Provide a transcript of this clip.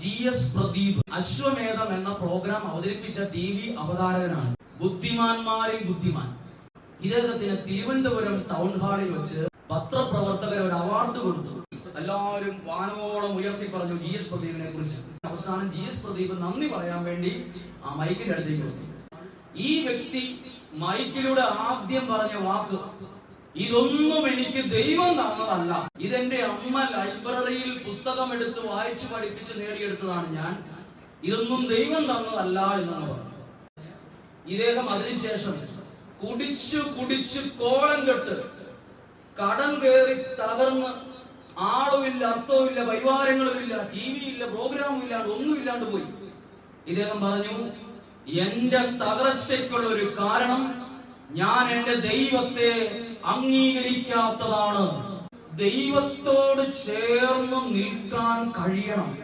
G S Pradeep അശ്വമേധം എന്ന programme അവതരിപ്പിച്ച T V അവതാരകനാണ്. ബുദ്ധിമാന്മാരിൽ ബുദ്ധിമാൻ. ഇദ്ദേഹത്തിന് തിരുവനന്തപുരം ടൗൺ ഹാളിൽ വെച്ച് പത്രപ്രവർത്തകരോട് അവാർഡ് കൊടുത്തു. എല്ലാവരും വാനോളം ഉയർത്തി പറഞ്ഞു ജി എസ് പ്രദീപിനെ കുറിച്ച്. അവസാനം ജി എസ് പ്രദീപ് നന്ദി പറയാൻ വേണ്ടി ആ മൈക്കിന്റെ അടുത്തേക്ക് വന്നു. ഈ വ്യക്തി മൈക്കിലൂടെ ആദ്യം പറഞ്ഞ വാക്ക് ഇതൊന്നും എനിക്ക് ദൈവം തന്നതല്ല. ഇതെന്റെ അമ്മ ലൈബ്രറിയിൽ പുസ്തകം എടുത്ത് വായിച്ചു പഠിപ്പിച്ച് നേടിയെടുത്തതാണ് ഞാൻ. ഇതൊന്നും ദൈവം തന്നതല്ല എന്നാണ് പറഞ്ഞത്. ഇദ്ദേഹം അതിനുശേഷം കുടിച്ചു കുടിച്ച് കോളം കെട്ട് കടം കയറി തകർന്ന് ആളുമില്ല അർത്ഥവുമില്ല പരിവാരങ്ങളുമില്ല ടി വി ഇല്ല പ്രോഗ്രാമും ഇല്ലാണ്ട് ഒന്നും ഇല്ലാണ്ട് പോയി. ഇദ്ദേഹം പറഞ്ഞു എന്റെ തകർച്ചയ്ക്കുള്ള ഒരു കാരണം ഞാൻ എന്റെ ദൈവത്തെ അംഗീകരിക്കാത്തതാണ്. ദൈവത്തോട് ചേർന്ന് നിൽക്കാൻ കഴിയണം.